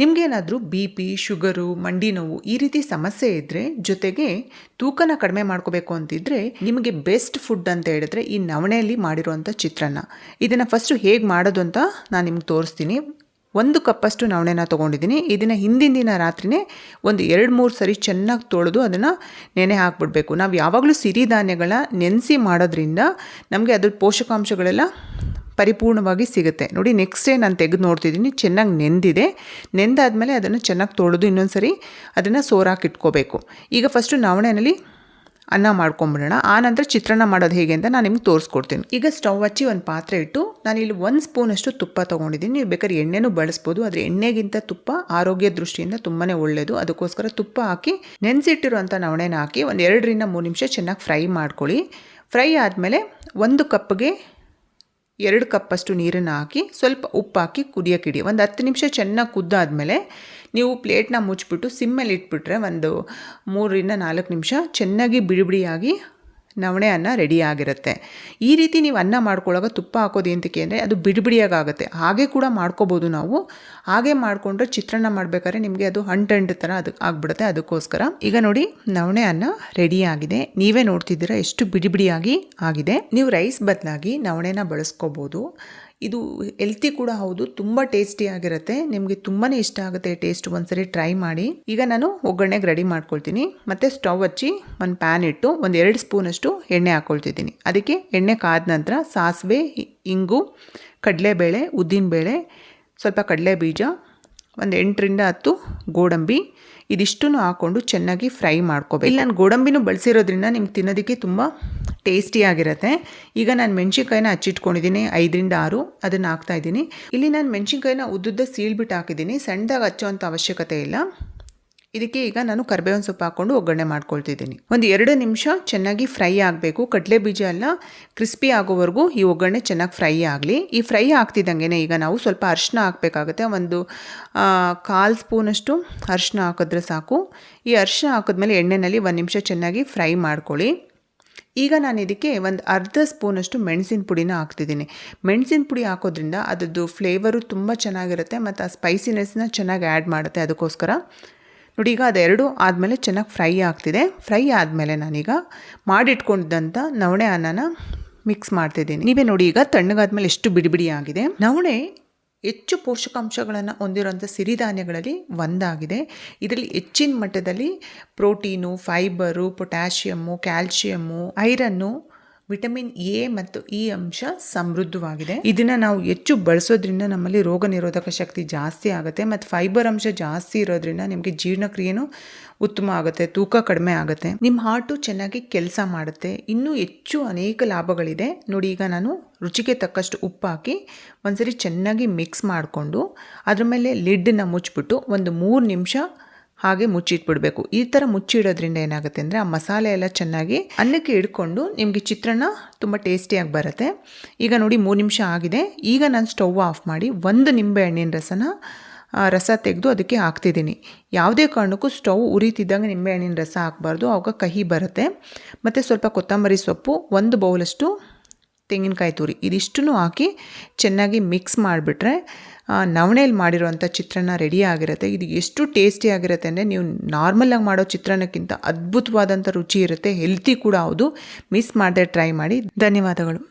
ನಿಮಗೇನಾದರೂ B P, sugar, ಮಂಡಿ ನೋವು ಈ ರೀತಿ ಸಮಸ್ಯೆ ಇದ್ದರೆ ಜೊತೆಗೆ ತೂಕನ ಕಡಿಮೆ ಮಾಡ್ಕೋಬೇಕು ಅಂತಿದ್ರೆ ನಿಮಗೆ ಬೆಸ್ಟ್ ಫುಡ್ ಅಂತ ಹೇಳಿದ್ರೆ ಈ ನವಣೆಯಲ್ಲಿ ಮಾಡಿರುವಂಥ ಚಿತ್ರಾನ್ನ. ಇದನ್ನು ಫಸ್ಟು ಹೇಗೆ ಮಾಡೋದು ಅಂತ ನಾನು ನಿಮ್ಗೆ ತೋರಿಸ್ತೀನಿ. ಒಂದು ಕಪ್ಪಷ್ಟು ನವಣೆನ ತೊಗೊಂಡಿದ್ದೀನಿ. ಇದನ್ನು ಹಿಂದಿನ ದಿನ ರಾತ್ರಿನೇ ಒಂದು ಎರಡು ಮೂರು ಸರಿ ಚೆನ್ನಾಗಿ ತೊಳೆದು ಅದನ್ನು ನೆನೆ ಹಾಕ್ಬಿಡ್ಬೇಕು. ನಾವು ಯಾವಾಗಲೂ ಸಿರಿಧಾನ್ಯಗಳ ನೆನೆಸಿ ಮಾಡೋದ್ರಿಂದ ನಮಗೆ ಅದ್ರ ಪೋಷಕಾಂಶಗಳೆಲ್ಲ ಪರಿಪೂರ್ಣವಾಗಿ ಸಿಗುತ್ತೆ. ನೋಡಿ ನೆಕ್ಸ್ಟ್ ಡೇ ನಾನು ತೆಗೆದು ನೋಡ್ತಿದ್ದೀನಿ. ಚೆನ್ನಾಗಿ ನೆಂದಿದೆ. ನೆಂದಾದಮೇಲೆ ಅದನ್ನು ಚೆನ್ನಾಗಿ ತೊಳೆದು ಇನ್ನೊಂದು ಸರಿ ಅದನ್ನು ಸೋರಾಕಿ ಇಟ್ಕೋಬೇಕು. ಈಗ ಫಸ್ಟು ನವಣೆಯಲ್ಲಿ ಅನ್ನ ಮಾಡ್ಕೊಂಬಿಡೋಣ. ಆನಂತರ ನಂತರ ಚಿತ್ರಾನ್ನ ಮಾಡೋದು ಹೇಗೆ ಅಂತ ನಾನು ನಿಮ್ಗೆ ತೋರಿಸ್ಕೊಡ್ತೀನಿ. ಈಗ ಸ್ಟವ್ ಹಚ್ಚಿ ಒಂದು ಪಾತ್ರೆ ಇಟ್ಟು ನಾನು ಇಲ್ಲಿ ಒಂದು ಸ್ಪೂನಷ್ಟು ತುಪ್ಪ ತೊಗೊಂಡಿದ್ದೀನಿ. ನೀವು ಬೇಕಾದ್ರೆ ಎಣ್ಣೆನೂ ಬಳಸ್ಬೋದು. ಆದರೆ ಎಣ್ಣೆಗಿಂತ ತುಪ್ಪ ಆರೋಗ್ಯ ದೃಷ್ಟಿಯಿಂದ ತುಂಬಾ ಒಳ್ಳೆಯದು ಅದಕ್ಕೋಸ್ಕರ ತುಪ್ಪ ಹಾಕಿ ನೆನೆಸಿಟ್ಟಿರುವಂಥ ನವಣೆನ ಹಾಕಿ ಒಂದು ಎರಡರಿಂದ ಮೂರು ನಿಮಿಷ ಚೆನ್ನಾಗಿ ಫ್ರೈ ಮಾಡ್ಕೊಳ್ಳಿ. ಫ್ರೈ ಆದಮೇಲೆ ಒಂದು ಕಪ್ಗೆ ಎರಡು ಕಪ್ಪಷ್ಟು ನೀರನ್ನು ಹಾಕಿ ಸ್ವಲ್ಪ ಉಪ್ಪು ಹಾಕಿ ಕುದಿಯೋಕ್ಕಿಡಿ ಒಂದು ಹತ್ತು ನಿಮಿಷ ಚೆನ್ನಾಗಿ ಕುದ್ದಾದಮೇಲೆ ನೀವು ಪ್ಲೇಟ್ನ ಮುಚ್ಚಿಬಿಟ್ಟು ಸಿಮ್ಮಲ್ಲಿ ಇಟ್ಬಿಟ್ರೆ ಒಂದು ಮೂರರಿಂದ ನಾಲ್ಕು ನಿಮಿಷ ಚೆನ್ನಾಗಿ ಬಿಡಿ ಬಿಡಿಯಾಗಿ ನವಣೆ ಅನ್ನ ರೆಡಿ ಆಗಿರುತ್ತೆ. ಈ ರೀತಿ ನೀವು ಅನ್ನ ಮಾಡ್ಕೊಳ್ಳೋವಾಗ ತುಪ್ಪ ಹಾಕೋದು ಏನಕ್ಕೆ ಅಂದರೆ ಅದು ಬಿಡಿಬಿಡಿಯಾಗುತ್ತೆ ಹಾಗೆ ಕೂಡ ಮಾಡ್ಕೋಬೋದು ನಾವು. ಹಾಗೆ ಮಾಡಿಕೊಂಡ್ರೆ ಚಿತ್ರಾನ್ನ ಮಾಡಬೇಕಾದ್ರೆ ನಿಮಗೆ ಅದು ಹಂಟಂಡ್ ಥರ ಅದು ಆಗಿಬಿಡುತ್ತೆ. ಅದಕ್ಕೋಸ್ಕರ ಈಗ ನೋಡಿ ನವಣೆ ಅನ್ನ ರೆಡಿ ಆಗಿದೆ. ನೀವೇ ನೋಡ್ತಿದ್ದೀರಾ ಎಷ್ಟು ಬಿಡಿಬಿಡಿಯಾಗಿ ಆಗಿದೆ. ನೀವು ರೈಸ್ ಬದಲಾಗಿ ನವಣೆನ ಬಳಸ್ಕೋಬೋದು. ಇದು ಹೆಲ್ತಿ ಕೂಡ ಹೌದು, ತುಂಬ ಟೇಸ್ಟಿ ಆಗಿರುತ್ತೆ. ನಿಮಗೆ ತುಂಬಾ ಇಷ್ಟ ಆಗುತ್ತೆ ಟೇಸ್ಟ್ ಒಂದ್ಸರಿ ಟ್ರೈ ಮಾಡಿ. ಈಗ ನಾನು ಒಗ್ಗರಣೆಗೆ ರೆಡಿ ಮಾಡ್ಕೊಳ್ತೀನಿ. ಮತ್ತು ಸ್ಟವ್ ಹಚ್ಚಿ ಒಂದು ಪ್ಯಾನ್ ಇಟ್ಟು ಒಂದು ಎರಡು ಸ್ಪೂನಷ್ಟು ಎಣ್ಣೆ ಹಾಕ್ಕೊಳ್ತಿದ್ದೀನಿ ಅದಕ್ಕೆ ಎಣ್ಣೆ ಕಾದ ನಂತರ ಸಾಸಿವೆ ಇಂಗು, ಕಡಲೆಬೇಳೆ, ಉದ್ದಿನಬೇಳೆ, ಸ್ವಲ್ಪ ಕಡಲೆ ಬೀಜ ಒಂದು ಎಂಟರಿಂದ ಹತ್ತು ಗೋಡಂಬಿ ಇದಿಷ್ಟನ್ನು ಹಾಕ್ಕೊಂಡು ಚೆನ್ನಾಗಿ ಫ್ರೈ ಮಾಡ್ಕೋಬೇಕು. ಇಲ್ಲಿ, ನಾನು ಗೋಡಂಬಿನೂ ಬಳಸಿರೋದ್ರಿಂದ ನಿಮ್ಗೆ ತಿನ್ನೋದಕ್ಕೆ ತುಂಬ ಟೇಸ್ಟಿಯಾಗಿರುತ್ತೆ ಈಗ ನಾನು ಮೆಣಸಿನ್ಕಾಯಿನ ಹಚ್ಚಿಟ್ಕೊಂಡಿದ್ದೀನಿ ಐದರಿಂದ ಆರು, ಅದನ್ನು ಹಾಕ್ತಾಯಿದ್ದೀನಿ ಇಲ್ಲಿ ನಾನು ಮೆಣಸಿನ್ಕಾಯಿನ ಉದ್ದುದ್ದ ಸೀಳ್ಬಿಟ್ಟು ಹಾಕಿದ್ದೀನಿ ಸಣ್ಣದಾಗಿ ಹಚ್ಚೋವಂಥ ಅವಶ್ಯಕತೆ ಇಲ್ಲ. ಇದಕ್ಕೆ ಈಗ ನಾನು ಕರ್ಬೇವಿನ ಸೊಪ್ಪು ಹಾಕ್ಕೊಂಡು ಒಗ್ಗರಣೆ ಮಾಡ್ಕೊಳ್ತಿದ್ದೀನಿ ಒಂದು ಎರಡು ನಿಮಿಷ ಚೆನ್ನಾಗಿ ಫ್ರೈ ಆಗಬೇಕು. ಕಡಲೆ ಬೀಜ ಎಲ್ಲ ಕ್ರಿಸ್ಪಿ ಆಗೋವರೆಗೂ ಈ ಒಗ್ಗರಣೆ ಚೆನ್ನಾಗಿ ಫ್ರೈ ಆಗಲಿ. ಈ ಫ್ರೈ ಆಗ್ತಿದ್ದಂಗೆ ಈಗ ನಾವು ಸ್ವಲ್ಪ ಅರಿಶಿನ ಹಾಕಬೇಕಾಗುತ್ತೆ. ಒಂದು ಕಾಲು ಸ್ಪೂನಷ್ಟು ಅರಿಶಿನ ಹಾಕಿದ್ರೆ ಸಾಕು. ಈ ಅರಿಶಿನ ಹಾಕಿದ್ಮೇಲೆ ಎಣ್ಣೆಯಲ್ಲಿ ಒಂದು ನಿಮಿಷ ಚೆನ್ನಾಗಿ ಫ್ರೈ ಮಾಡ್ಕೊಳ್ಳಿ. ಈಗ ನಾನು ಇದಕ್ಕೆ ಒಂದು ಅರ್ಧ ಸ್ಪೂನಷ್ಟು ಮೆಣಸಿನ ಪುಡಿನ ಹಾಕ್ತಿದ್ದೀನಿ. ಮೆಣಸಿನ ಪುಡಿ ಹಾಕೋದ್ರಿಂದ ಅದರದ್ದು ಫ್ಲೇವರು ತುಂಬ ಚೆನ್ನಾಗಿರುತ್ತೆ ಮತ್ತು ಆ ಸ್ಪೈಸಿನೆಸ್ನ ಚೆನ್ನಾಗಿ ಆ್ಯಡ್ ಮಾಡುತ್ತೆ ಅದಕ್ಕೋಸ್ಕರ. ನೋಡಿ, ಈಗ ಅದೆರಡು ಆದಮೇಲೆ ಚೆನ್ನಾಗಿ ಫ್ರೈ ಆಗ್ತಿದೆ. ಫ್ರೈ ಆದಮೇಲೆ ನಾನೀಗ ಮಾಡಿಟ್ಕೊಂಡಿದ್ದಂಥ ನವಣೆ ಅನ್ನನ ಮಿಕ್ಸ್ ಮಾಡ್ತಿದ್ದೀನಿ. ನೀವೇ ನೋಡಿ, ಈಗ ತಣ್ಣಗಾದ್ಮೇಲೆ ಎಷ್ಟು ಬಿಡಿ ಬಿಡಿ ಆಗಿದೆ. ನವಣೆ ಹೆಚ್ಚು ಪೋಷಕಾಂಶಗಳನ್ನು ಹೊಂದಿರುವಂಥ ಸಿರಿಧಾನ್ಯಗಳಲ್ಲಿ ಒಂದಾಗಿದೆ. ಇದರಲ್ಲಿ ಹೆಚ್ಚಿನ ಮಟ್ಟದಲ್ಲಿ protein fibre potassium calcium iron vitamin A ಮತ್ತು ಇ ಅಂಶ ಸಮೃದ್ಧವಾಗಿದೆ. ಇದನ್ನು ನಾವು ಹೆಚ್ಚು ಬಳಸೋದ್ರಿಂದ ನಮ್ಮಲ್ಲಿ ರೋಗ ನಿರೋಧಕ ಶಕ್ತಿ ಜಾಸ್ತಿ ಆಗುತ್ತೆ ಮತ್ತು ಫೈಬರ್ ಅಂಶ ಜಾಸ್ತಿ ಇರೋದ್ರಿಂದ ನಿಮಗೆ ಜೀರ್ಣಕ್ರಿಯೆನೂ ಉತ್ತಮ ಆಗುತ್ತೆ, ತೂಕ ಕಡಿಮೆ ಆಗುತ್ತೆ. ನಿಮ್ಮ ಹಾರ್ಟು ಚೆನ್ನಾಗಿ ಕೆಲಸ ಮಾಡುತ್ತೆ. ಇನ್ನೂ ಹೆಚ್ಚು ಅನೇಕ ಲಾಭಗಳಿದೆ. ನೋಡಿ, ಈಗ ನಾನು ರುಚಿಗೆ ತಕ್ಕಷ್ಟು ಉಪ್ಪು ಹಾಕಿ ಒಂದ್ಸರಿ ಚೆನ್ನಾಗಿ ಮಿಕ್ಸ್ ಮಾಡಿಕೊಂಡು ಅದ್ರ ಮೇಲೆ ಲಿಡ್ಡನ್ನ ಮುಚ್ಚಿಬಿಟ್ಟು ಒಂದು ಮೂರು ನಿಮಿಷ ಹಾಗೆ ಮುಚ್ಚಿಟ್ಬಿಡ್ಬೇಕು. ಈ ಥರ ಮುಚ್ಚಿಡೋದ್ರಿಂದ ಏನಾಗುತ್ತೆ ಅಂದರೆ ಆ ಮಸಾಲೆ ಎಲ್ಲ ಚೆನ್ನಾಗಿ ಅನ್ನಕ್ಕೆ ಇಡ್ಕೊಂಡು ನಿಮಗೆ ಚಿತ್ರಾನ್ನ ತುಂಬ ಟೇಸ್ಟಿಯಾಗಿ ಬರುತ್ತೆ. ಈಗ ನೋಡಿ ಮೂರು ನಿಮಿಷ ಆಗಿದೆ. ಈಗ ನಾನು ಸ್ಟವ್ ಆಫ್ ಮಾಡಿ ಒಂದು ನಿಂಬೆ ಹಣ್ಣಿನ ರಸನ ರಸ ತೆಗೆದು ಅದಕ್ಕೆ ಹಾಕ್ತಿದ್ದೀನಿ. ಯಾವುದೇ ಕಾರಣಕ್ಕೂ ಸ್ಟವ್ ಉರಿತಿದ್ದಂಗೆ ನಿಂಬೆಹಣ್ಣಿನ ರಸ ಹಾಕಬಾರ್ದು. ಆವಾಗ ಕಹಿ ಬರುತ್ತೆ. ಮತ್ತು ಸ್ವಲ್ಪ ಕೊತ್ತಂಬರಿ ಸೊಪ್ಪು, ಒಂದು ಬೌಲಷ್ಟು ತೆಂಗಿನಕಾಯಿ ತುರಿ. ಇದಿಷ್ಟನ್ನು ಹಾಕಿ ಚೆನ್ನಾಗಿ ಮಿಕ್ಸ್ ಮಾಡಿಬಿಟ್ರೆ ನವಣೆಯಲ್ಲಿ ಮಾಡಿರುವಂಥ ಚಿತ್ರಾನ್ನ ರೆಡಿ ಆಗಿರುತ್ತೆ. ಇದು ಎಷ್ಟು ಟೇಸ್ಟಿ ಆಗಿರುತ್ತೆ ಅಂದರೆ ನೀವು ನಾರ್ಮಲಾಗಿ ಮಾಡೋ ಚಿತ್ರಾನ್ನಕ್ಕಿಂತ ಅದ್ಭುತವಾದಂಥ ರುಚಿ ಇರುತ್ತೆ. ಹೆಲ್ತಿ ಕೂಡ ಹೌದು. ಮಿಸ್ ಮಾಡದೆ ಟ್ರೈ ಮಾಡಿ. ಧನ್ಯವಾದಗಳು.